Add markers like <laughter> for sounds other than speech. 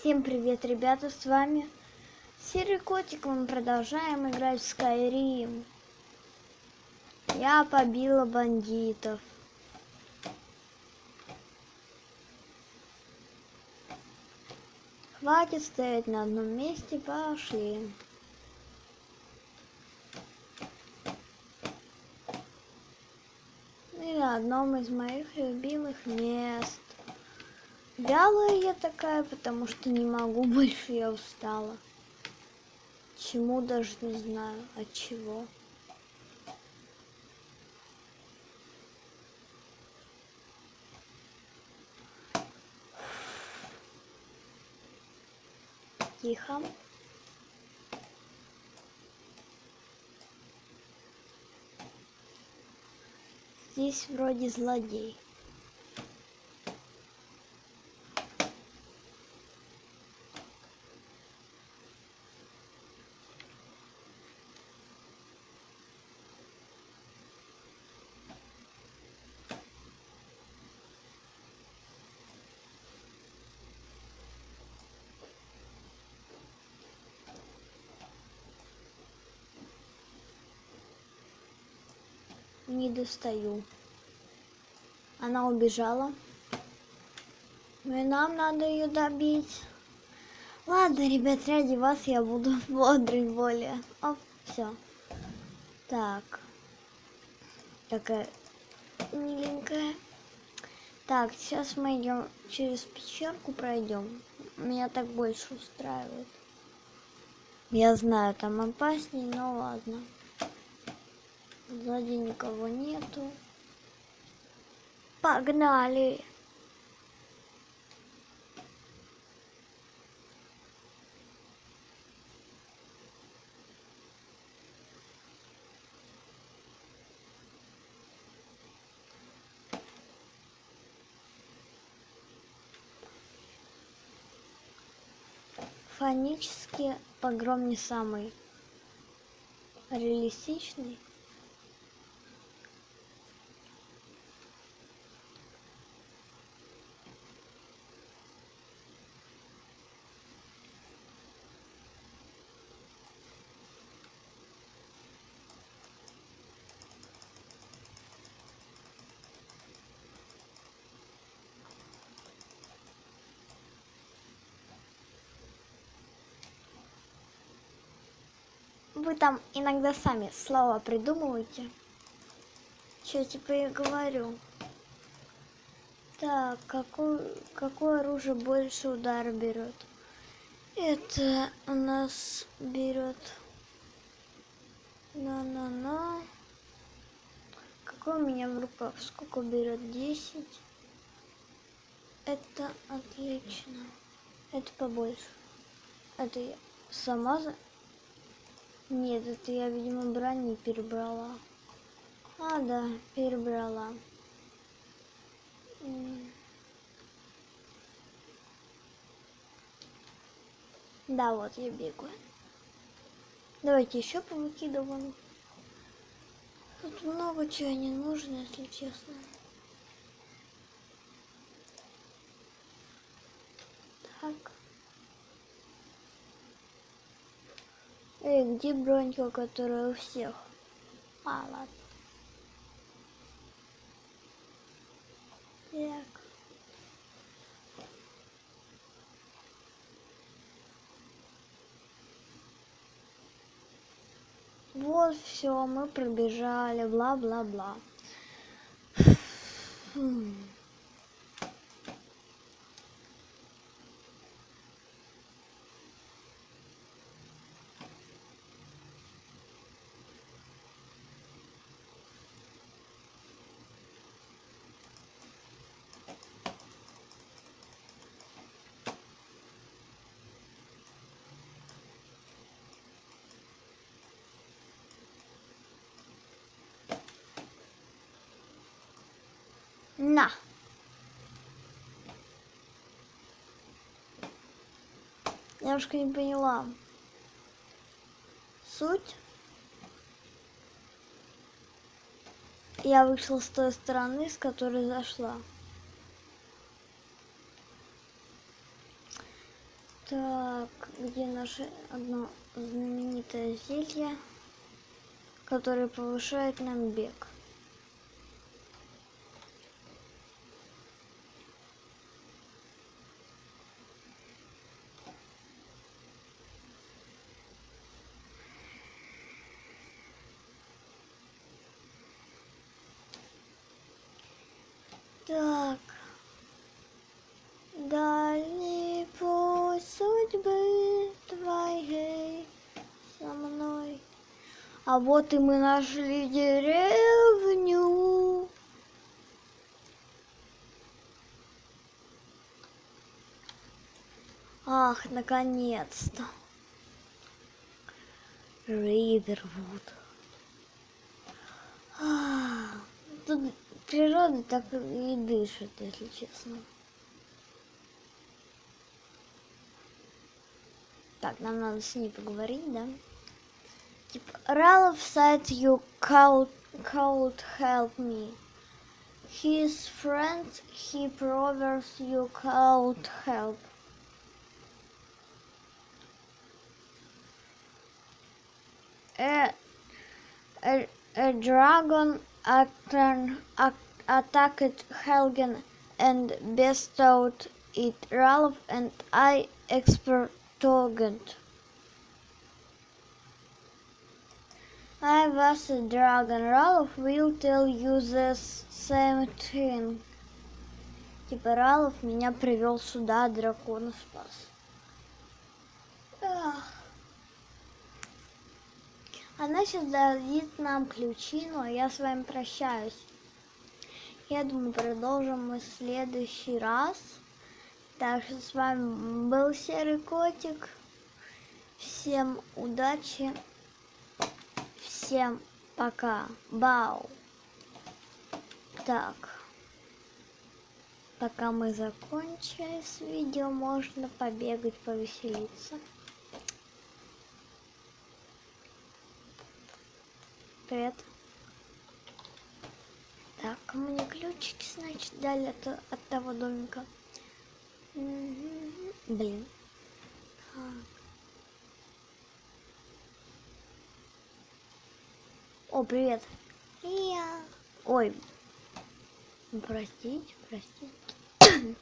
Всем привет, ребята, с вами Серый Котик, мы продолжаем играть в Skyrim. Я побила бандитов. Хватит стоять на одном месте, пошли. И на одном из моих любимых мест. Вялая я такая, потому что не могу больше, я устала. Чему даже не знаю, от чего. Тихо. Здесь вроде злодей. Не достаю. Она убежала. Ну и нам надо ее добить. Ладно, ребят, ради вас я буду <laughs> бодрый более. О, все. Так. Такая миленькая. Так, сейчас мы идем через пещерку пройдем. Меня так больше устраивает. Я знаю, там опаснее, но ладно. Сзади никого нету. Погнали! Фонический погром не самый реалистичный. Вы там иногда сами слова придумываете. Что типа я говорю. Так, какое, какое оружие больше удара берет? Это у нас берет на-на-на. Какой у меня в руках? Сколько берет? 10. Это отлично. Это побольше. Это я сама. Нет, это я, видимо, брони перебрала. А, да, перебрала. Да, вот я бегаю. Давайте еще повыкидываем. Тут много чего не нужно, если честно. Эй, где бронька, которая у всех? А, ладно. Так. Вот все, мы пробежали, бла-бла-бла. На. Я немножко не поняла. Суть. Я вышла с той стороны, с которой зашла. Так, где наше одно знаменитое зелье, которое повышает нам бег? А вот и мы нашли деревню. Ах, наконец-то. Ривервуд. Тут природа так и дышит, если честно. Так, нам надо с ней поговорить, да? Ralph said you could, could help me. His friends, he proves you could help. A, a, a dragon attern, attacked Helgen and bestowed it Ralph and I experted. I was a dragon. Ralph will tell you the same thing. Типа Ралов меня привел сюда, дракона спас. Ах. Она сейчас дает нам ключи, но я с вами прощаюсь. Я думаю, продолжим мы в следующий раз. Так что с вами был Серый Котик. Всем удачи. Всем пока. Бау. Так. Пока мы закончили с видео, можно побегать, повеселиться. Привет. Так, мне ключики, значит, дали от, от того домика. Блин. Так. О, привет. Я. Ой. Простите, простите.